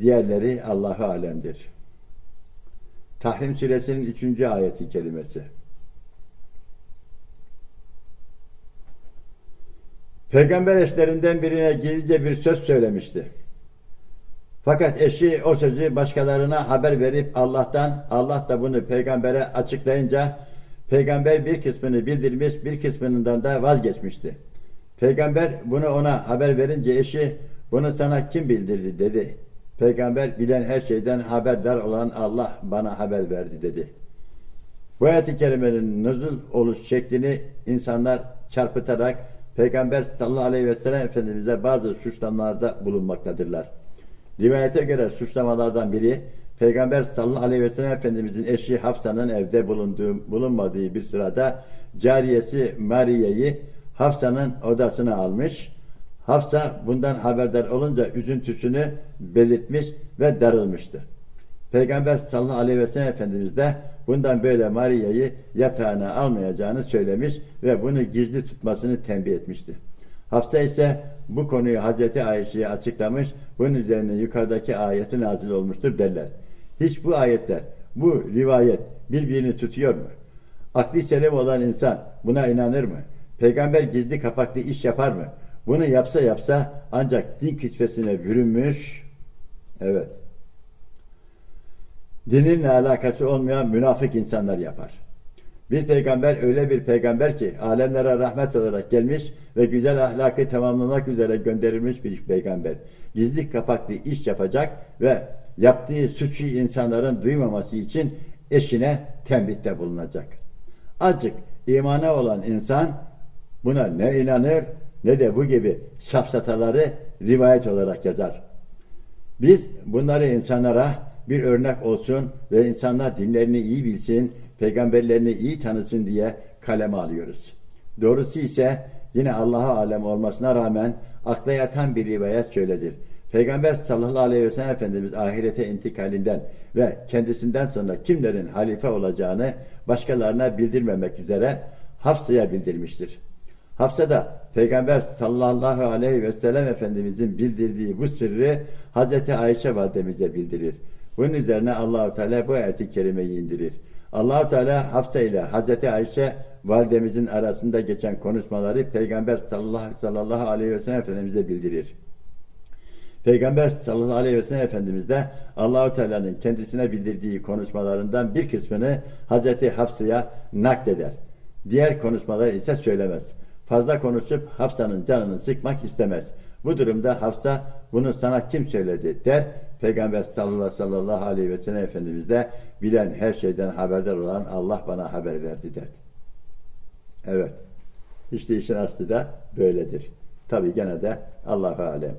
Diğerleri Allah'a alemdir. Tahrim suresinin üçüncü ayeti kelimesi. Peygamber eşlerinden birine gizlice bir söz söylemişti. Fakat eşi o sözü başkalarına haber verip Allah'tan, Allah da bunu peygambere açıklayınca peygamber bir kısmını bildirmiş, bir kısmından da vazgeçmişti. Peygamber bunu ona haber verince eşi bunu sana kim bildirdi dedi. Peygamber bilen her şeyden haberdar olan Allah bana haber verdi dedi. Bu ayet-i kerimenin nüzul oluş şeklini insanlar çarpıtarak Peygamber sallallahu aleyhi ve sellem Efendimiz'e bazı suçlamalarda bulunmaktadırlar. Rivayete göre suçlamalardan biri Peygamber sallallahu aleyhi ve sellem Efendimiz'in eşi Hafsa'nın evde bulunduğu, bulunmadığı bir sırada cariyesi Mariye'yi Hafsa'nın odasına almış. Hafsa bundan haberdar olunca üzüntüsünü belirtmiş ve darılmıştı. Peygamber sallallahu aleyhi ve sellem Efendimiz de bundan böyle Maria'yı yatağına almayacağını söylemiş ve bunu gizli tutmasını tembih etmişti. Hafsa ise bu konuyu Hazreti Ayşe'ye açıklamış, bunun üzerine yukarıdaki ayeti nazil olmuştur derler. Hiç bu ayetler, bu rivayet birbirini tutuyor mu? Akli selim olan insan buna inanır mı? Peygamber gizli kapaklı iş yapar mı? Bunu yapsa yapsa ancak din kisvesine bürünmüş, evet, dininle alakası olmayan münafık insanlar yapar. Bir peygamber öyle bir peygamber ki alemlere rahmet olarak gelmiş ve güzel ahlakı tamamlamak üzere gönderilmiş bir peygamber. Gizli kapaklı iş yapacak ve yaptığı suçu insanların duymaması için eşine tembihte bulunacak. Azıcık imana olan insan buna ne inanır ne de bu gibi safsataları rivayet olarak yazar. Biz bunları insanlara bir örnek olsun ve insanlar dinlerini iyi bilsin, peygamberlerini iyi tanısın diye kaleme alıyoruz. Doğrusu ise yine Allah'a alem olmasına rağmen akla yatan bir rivayet şöyledir. Peygamber sallallahu aleyhi ve sellem Efendimiz ahirete intikalinden ve kendisinden sonra kimlerin halife olacağını başkalarına bildirmemek üzere Hafsa'ya bildirmiştir. Hafsa da Peygamber sallallahu aleyhi ve sellem Efendimizin bildirdiği bu sırrı Hazreti Ayşe validemize bildirir. Bunun üzerine Allahu Teala bu ayeti kerimeyi indirir. Allahu Teala Hafsa ile Hazreti Ayşe validemizin arasında geçen konuşmaları Peygamber sallallahu, aleyhi ve sellem Efendimiz'e bildirir. Peygamber sallallahu aleyhi ve sellem Efendimiz de Allahu Teala'nın kendisine bildirdiği konuşmalarından bir kısmını Hazreti Hafsa'ya nakleder. Diğer konuşmaları ise söylemez. Fazla konuşup Hafsa'nın canını sıkmak istemez. Bu durumda Hafsa bunu sana kim söyledi der. Peygamber sallallahu aleyhi ve sellem Efendimiz de bilen her şeyden haberdar olan Allah bana haber verdi der. Evet. İşte işin aslı da böyledir. Tabi gene de Allah'a alem.